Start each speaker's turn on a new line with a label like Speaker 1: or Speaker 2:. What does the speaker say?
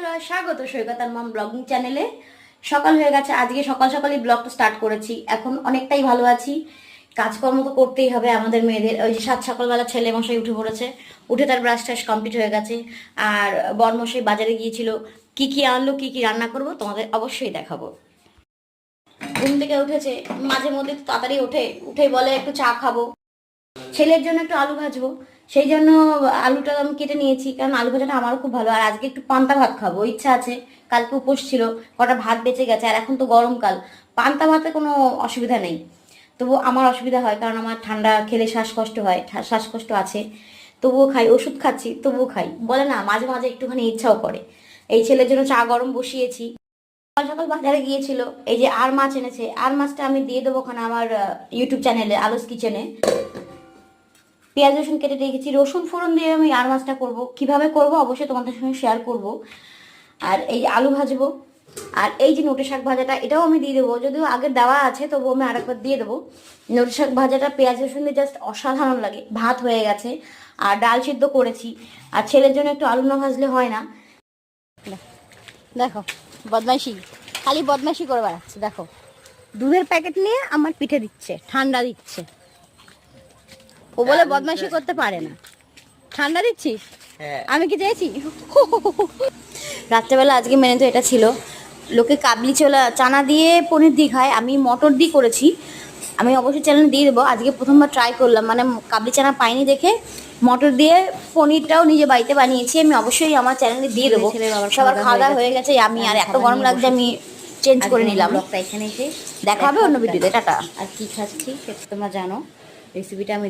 Speaker 1: বন্ধুরা, স্বাগত সৈকতার মাম ব্লগিং চ্যানেলে। সকাল হয়ে গেছে, আজকে সকাল সকালই ব্লগটা স্টার্ট করেছি। এখন অনেকটাই ভালো আছি। কাজকর্ম তো করতেই হবে আমাদের মেয়েদের। ওই যে সাত সকালবেলা ছেলে মশাই উঠে পড়েছে, উঠে তার ব্রাশ টাশ কমপ্লিট হয়ে গেছে। আর বরমশাই বাজারে গিয়েছিল, কি কি আনলো, কি কি রান্না করব, তোমাদের অবশ্যই দেখাবো। ঘুম থেকে উঠেছে মাঝে মধ্যে তাড়াতাড়ি ওঠে উঠে বলে একটু চা খাব। ছেলের জন্য একটু আলু ভাজবো। সেই জন্য আলুটা আমি কেটে নিয়েছি, কারণ আলু ভাজাটা আমারও খুব ভালো। আর আজকে একটু পান্তা ভাত খাব ইচ্ছা আছে। কালকে উপোস ছিল, কটা ভাত বেঁচে গেছে, আর এখন তো গরমকাল পান্তা ভাতে কোনো অসুবিধা নেই। তবু আমার অসুবিধা হয়, কারণ আমার ঠান্ডা খেলে শ্বাসকষ্ট হয় শ্বাসকষ্ট আছে। তবুও খাই, ওষুধ খাচ্ছি, তবুও খাই। বলে না, মাঝে মাঝে একটুখানি ইচ্ছাও করে। এই ছেলের জন্য চা গরম বসিয়েছি। সকাল সকাল বাজারে গিয়েছিল, এই যে আর মাছ এনেছে, আর মাছটা আমি দিয়ে দেবো ওখানে আমার ইউটিউব চ্যানেলে আলোস কিচেনে পেঁয়াজ রসুন কেটে রেখেছি। রসুন ফোড়ন দিয়ে আমি আর মাছটা করব। কীভাবে করব অবশ্যই তোমাদের সঙ্গে শেয়ার করব। আর এই আলু ভাজবো। আর এই যে নোটে শাক ভাজাটা, এটাও আমি দিয়ে দেবো। যদিও আগে দেওয়া আছে তবু আমি আরেকবার দিয়ে দেবো। নোটে শাক ভাজাটা পেঁয়াজ রসুন দিয়ে জাস্ট অসাধারণ লাগে। ভাত হয়ে গেছে। আর ডাল সিদ্ধ করেছি। আর ছেলের জন্য একটু আলু না ভাজলে হয় না। দেখো, বদমাইশি। খালি বদমাইশি করে বেড়াচ্ছে, দেখো। দুধের প্যাকেট নিয়ে আমার পিঠে দিচ্ছে, ঠান্ডা দিচ্ছে। ও বলে বদমাইশি করতে পারে না। ঠান্ডা দিচ্ছিস?
Speaker 2: হ্যাঁ।
Speaker 1: আমি কি চেয়েছি রাত্রেবেলা আজকে মেনে তো এটা ছিল। লোকে কাবলি ছোলা চানা দিয়ে পনির দিয়ে খায়। আমি মটর দিয়ে করেছি। আমি অবশ্যই চ্যানেল দিয়ে দেবো। আজকে প্রথমবার ট্রাই করলাম। মানে কাবলি চানা পাইনি দেখে মটর দিয়ে পনিরটাও নিজে বাড়িতে বানিয়েছি। আমি অবশ্যই আমার চ্যানেলে দিয়ে দেবো। সবার
Speaker 3: খাওয়া দাওয়া
Speaker 1: হয়ে গেছে। আমি আর এত গরম লাগছে আমি চেঞ্জ করে নিলাম।
Speaker 3: এখানে
Speaker 1: দেখা হবে অন্য ভিডিওতে টাটা।
Speaker 3: আর কি খাচ্ছি সেটা তোমরা জানো। রেসিপিটা আমি